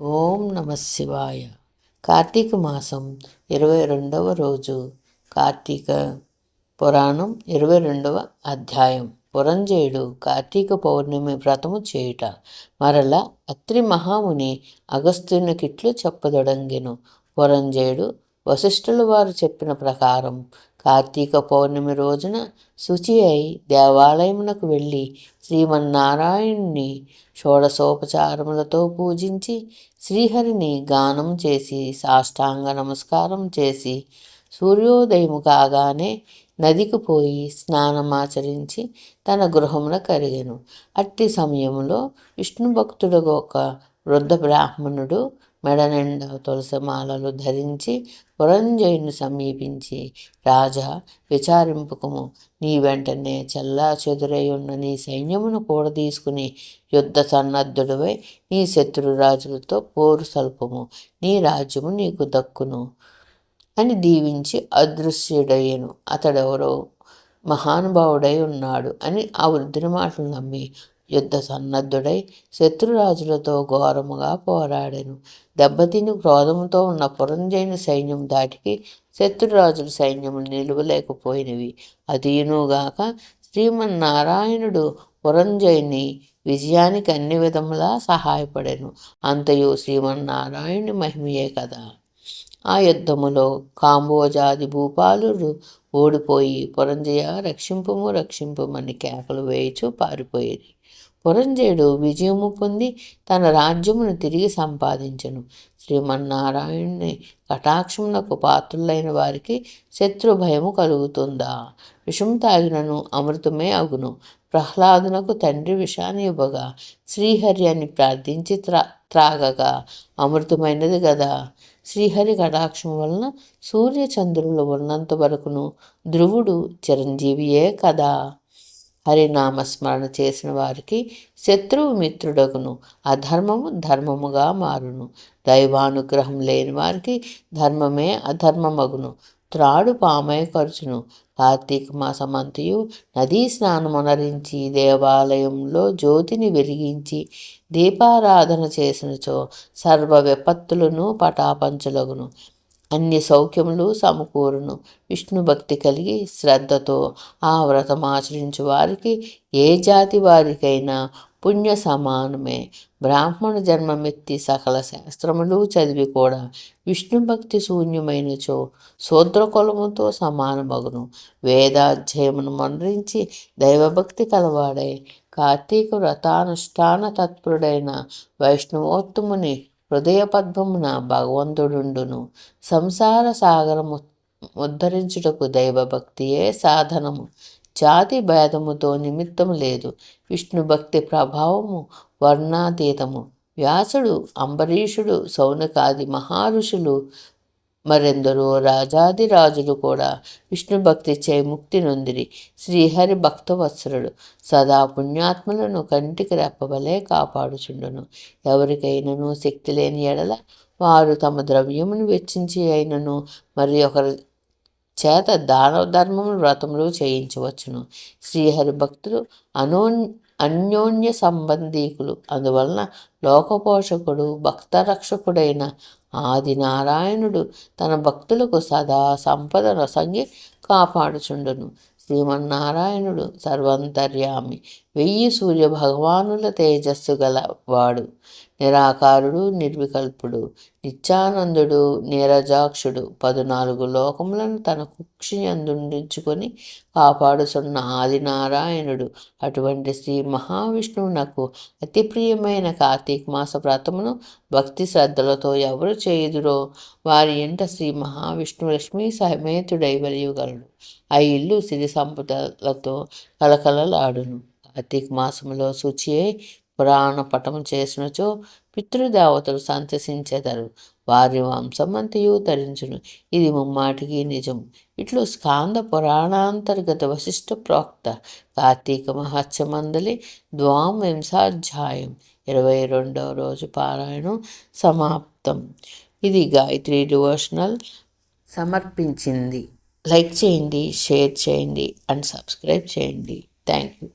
ఓం నమ శివాయ. కార్తీక మాసం ఇరవై రెండవ రోజు కార్తీక పురాణం ఇరవై రెండవ అధ్యాయం. పురంజయుడు కార్తీక పౌర్ణమి వ్రతము చేయుట మరలా అత్రి మహాముని అగస్త్యునికిట్లు చెప్పదొడంగెను. పురంజయుడు వశిష్ఠుల వారు చెప్పిన ప్రకారం కార్తీక పౌర్ణమి రోజున శుచి అయి దేవాలయమునకు వెళ్ళి శ్రీమన్నారాయణుని షోడశోపచారములతో పూజించి శ్రీహరిని గానం చేసి సాష్టాంగ నమస్కారం చేసి సూర్యోదయము కాగానే నదికి పోయి స్నానమాచరించి తన గృహమున కరిగెను. అట్టి సమయంలో విష్ణు భక్తుడు ఒక వృద్ధ బ్రాహ్మణుడు మెడ తులస మాలలు ధరించి పురంజయుని సమీపించి రాజా విచారింపుకము. నీ వెంటనే చెల్లా చెదురై ఉన్న నీ సైన్యమును కూడా తీసుకుని యుద్ధ సన్నద్ధుడివై నీ శత్రురాజులతో పోరు సల్పము. నీ రాజ్యము నీకు దక్కును అని దీవించి అదృశ్యుడయ్యను. అతడెవరో? మహానుభావుడై ఉన్నాడు అని ఆ వృద్ధుని మాటలు నమ్మి యుద్ధ సన్నద్ధుడై శత్రురాజులతో ఘోరముగా పోరాడాను. దెబ్బతిని క్రోధముతో ఉన్న పురంజయుని సైన్యం దాటికి శత్రురాజుల సైన్యములు నిలువలేకపోయినవి. అదీనుగాక శ్రీమన్నారాయణుడు పురంజయుని విజయానికి అన్ని విధములా సహాయపడెను. అంతయు శ్రీమన్నారాయణుని మహిమయే కదా. ఆ యుద్ధములో కాంబోజాది భూపాలుడు ఓడిపోయి పురంజయ రక్షింపుము రక్షింపుమని కేకలు వేయచు పారిపోయేది. పురంజయుడు విజయము పొంది తన రాజ్యమును తిరిగి సంపాదించను. శ్రీమన్నారాయణుని కటాక్షములకు పాత్రులైన వారికి శత్రు భయము కలుగుతుందా? విషం తాగినను అమృతమే అగును. ప్రహ్లాదునకు తండ్రి విషాన్ని ఇవ్వగా శ్రీహరి అని ప్రార్థించి త్రా త్రాగగా అమృతమైనది కదా శ్రీహరి కటాక్షం వలన సూర్యచంద్రులు ఉన్నంత వరకును ధ్రువుడు చిరంజీవియే కదా? హరినామస్మరణ చేసిన వారికి శత్రువు మిత్రుడగును. అధర్మము ధర్మముగా మారును. దైవానుగ్రహం లేని వారికి ధర్మమే అధర్మమగును. త్రాడు పామై ఖర్చును కార్తీక మాసమంతయు నదీ స్నానమునరించి దేవాలయంలో జ్యోతిని వెలిగించి దీపారాధన చేసినచో సర్వ విపత్తులను పటాపంచులగును. అన్ని సౌఖ్యములు సమకూరును. విష్ణు భక్తి కలిగి శ్రద్ధతో ఆ వ్రతం ఆచరించు వారికి ఏ జాతి వారికైనా పుణ్య సమానమే. బ్రాహ్మణ జన్మమెత్తి సకల శాస్త్రములు చదివి కూడా విష్ణు భక్తి శూన్యమైనచో శూద్రకులముతో సమానమగును. వేదాధ్యయమును మండరించి దైవభక్తి కలవాడై కార్తీక వ్రతానుష్ఠాన తత్పరుడైన వైష్ణవోత్తముని హృదయ పద్మమున భగవంతుడుండును. సంసార సాగరము ఉద్ధరించుటకు దైవభక్తియే సాధనము. జాతి భేదముతో నిమిత్తము లేదు. విష్ణు భక్తి ప్రభావము వర్ణాతీతము. వ్యాసుడు అంబరీషుడు సౌనకాది మహారుషులు మరెందరో రాజాదిరాజులు కూడా విష్ణు భక్తి చే ముక్తి నొందిరి. శ్రీహరి భక్తవత్సరుడు సదా పుణ్యాత్మలను కంటికి రెప్పవలే కాపాడుచుండును. ఎవరికైనాను శక్తి లేని ఎడల వారు తమ ద్రవ్యమును వెచ్చించి అయినను మరి ఒకరి చేత దాన ధర్మములు వ్రతములు చేయించవచ్చును. శ్రీహరి భక్తులు అనోన్ అన్యోన్య సంబంధీకులు. అందువలన లోకపోషకుడు భక్తరక్షకుడైన ఆదినారాయణుడు తన భక్తులకు సదా సంపద రసంగి కాపాడుచుండును. శ్రీమన్నారాయణుడు సర్వంతర్యామి. వెయ్యి సూర్య భగవానుల తేజస్సు గలవాడు నిరాకారుడు నిర్వికల్పుడు నిత్యానందుడు నీరజాక్షుడు. పదునాలుగు లోకములను తన కుక్షి కాపాడుతున్న కాపాడుచున్న ఆదినారాయణుడు. అటువంటి శ్రీ మహావిష్ణువునకు అతి ప్రియమైన కార్తీక మాస వ్రతమును భక్తి శ్రద్ధలతో ఎవరు చేయుదురో వారి ఇంట శ్రీ మహావిష్ణు లక్ష్మీ సమేతుడై వెలియగలడు. ఆ ఇల్లు సిరి సంపదలతో కలకలలాడును. కార్తీక మాసములో శుచి పురాణ పటము చేసినచో పితృదేవతలు సంతసించెదరు. వారి వంశమంతయు తరించును ఇది ముమ్మాటికి నిజం. ఇట్లు స్కాంద పురాణాంతర్గత వశిష్ఠ ప్రోక్త కార్తీక మహత్యమందలి ద్వాంవింశాధ్యాయం ఇరవై రెండవ రోజు పారాయణం సమాప్తం. ఇది గాయత్రి డివోషనల్ సమర్పించింది. లైక్ చేయండి షేర్ చేయండి అండ్ సబ్స్క్రైబ్ చేయండి. Thank you